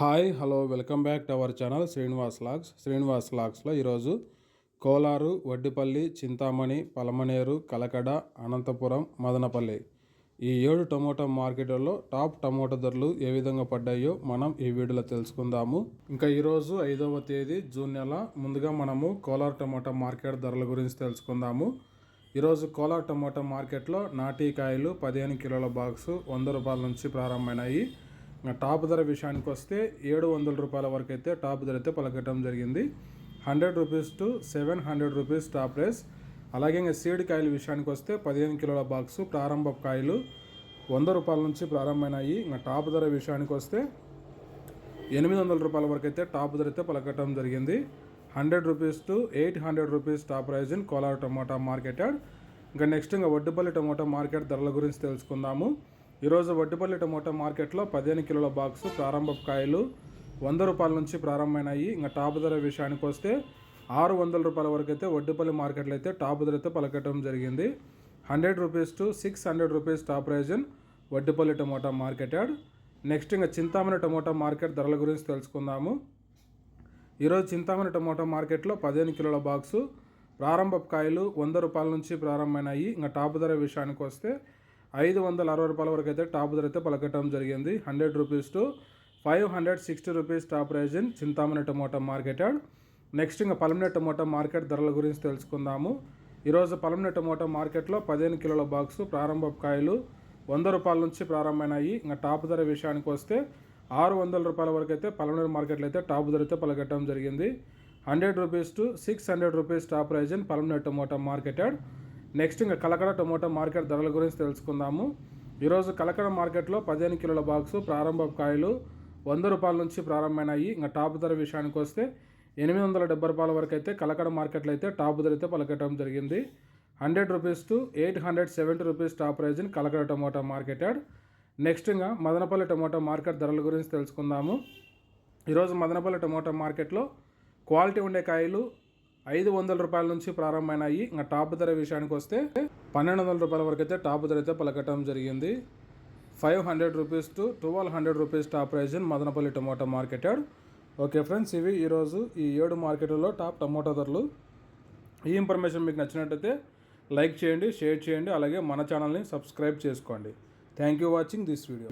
Hi hello welcome back to our channel Srinivas logs. Srinivas లాగ్స్లో ఈరోజు కోలారు వడ్డిపల్లి చింతామణి పలమనేరు కలకడ అనంతపురం మదనపల్లి ఈ ఏడు tomato మార్కెట్లలో టాప్ టమోటా ధరలు ఏ విధంగా పడ్డాయో మనం ఈ వీడియోలో తెలుసుకుందాము. ఇంకా ఈరోజు ఐదవ తేదీ జూన్ నెల. ముందుగా మనము కోలార్ టమోటా మార్కెట్ ధరల గురించి తెలుసుకుందాము. ఈరోజు కోలార్ టమోటా మార్కెట్లో నాటికాయలు పదిహేను కిలోల బాక్సు వంద రూపాయల నుంచి ప్రారంభమైనాయి. టాప్ ధర విషయానికి వస్తే ఏడు వందల రూపాయల వరకు అయితే టాప్ ధర అయితే పలకటం జరిగింది. Hundred rupees to seven hundred rupees top price అలాగే ఇంకా సీడ్ కాయల విషయానికి వస్తే పదిహేను కిలోల బాక్స్ ప్రారంభ కాయలు వంద రూపాయల నుంచి ప్రారంభమైనాయి. ఇంకా టాప్ ధర విషయానికి వస్తే ఎనిమిది వందల రూపాయల వరకు అయితే టాప్ ధర అయితే పలకటం జరిగింది. Hundred rupees to eight hundred rupees top price in Kolar tomato market ఇంకా నెక్స్ట్ ఇంకా వడ్డుపల్లి టమాటా మార్కెట్ ధరల గురించి తెలుసుకుందాము. ఈరోజు వడ్డిపల్లి టమోటా మార్కెట్లో పదిహేను కిలోల బాక్సు ప్రారంభ కాయలు వంద రూపాయల నుంచి ప్రారంభమైనాయి. ఇంకా టాప్ ధర విషయానికి వస్తే ఆరు వందల రూపాయల వరకు అయితే వడ్డిపల్లి మార్కెట్లో అయితే టాప్ ధర అయితే పలకటం జరిగింది. Hundred rupees to six hundred rupees top price in Vaddipalli tomato market yard. Next ఇంకా చింతామణి టమోటా మార్కెట్ ధరల గురించి తెలుసుకుందాము. ఈరోజు చింతామణి టమోటా మార్కెట్లో పదిహేను కిలోల బాక్సు ప్రారంభ కాయలు వంద రూపాయల నుంచి ప్రారంభమైనాయి. ఇంకా టాప్ ధర విషయానికి వస్తే ఐదు వందల అరవై రూపాయల వరకు అయితే టాప్ ధర అయితే పలకటం జరిగింది. Hundred rupees to five hundred sixty rupees top price in Chintamani tomato market. Next ఇంకా పలమనే టమోటా మార్కెట్ ధరల గురించి తెలుసుకుందాము. ఈరోజు పలమనే టమోటా మార్కెట్లో పదిహేను కిలోల బాక్స్ ప్రారంభ కాయలు వంద రూపాయల నుంచి ప్రారంభమైనాయి. ఇంకా టాప్ ధర విషయానికి వస్తే ఆరు వందల రూపాయల వరకు అయితే పలమనేరు మార్కెట్లో అయితే టాప్ ధర అయితే పలకట్టడం జరిగింది. Hundred rupees to six hundred rupees top price in Palamaner tomato market yard next ఇంకా కలకడ టొమాటో మార్కెట్ ధరల గురించి తెలుసుకుందాము. ఈరోజు కలకడ మార్కెట్లో పదిహేను కిలోల బాక్సు ప్రారంభ కాయలు వంద రూపాయల నుంచి ప్రారంభమైనాయి. ఇంకా టాప్ ధర విషయానికి వస్తే ఎనిమిది వందల డెబ్బై రూపాయల వరకు అయితే కలకడ మార్కెట్లో అయితే టాప్ ధర అయితే పలకటం జరిగింది. Hundred rupees to eight hundred seventy rupees top price in Kalakada tomato market yard. Next ఇంకా మదనపల్లి టొమాటో మార్కెట్ ధరల గురించి తెలుసుకుందాము. ఈరోజు మదనపల్లి టొమాటో మార్కెట్లో క్వాలిటీ ఉండే కాయలు ఐదు వందల రూపాయల నుంచి ప్రారంభమైనాయి. ఇంకా టాప్ ధర విషయానికి వస్తే పన్నెండు వందల రూపాయల వరకు అయితే టాప్ ధర అయితే పలకటం జరిగింది. Five hundred rupees to twelve hundred rupees top price in Madanapalli tomato market okay friends ఇవి ఈరోజు ఈ ఏడు మార్కెట్లో టాప్ టమోటా ధరలు. ఈ ఇన్ఫర్మేషన్ మీకు నచ్చినట్టయితే లైక్ చేయండి షేర్ చేయండి అలాగే మన ఛానల్ని సబ్స్క్రైబ్ చేసుకోండి. Thank you watching this video.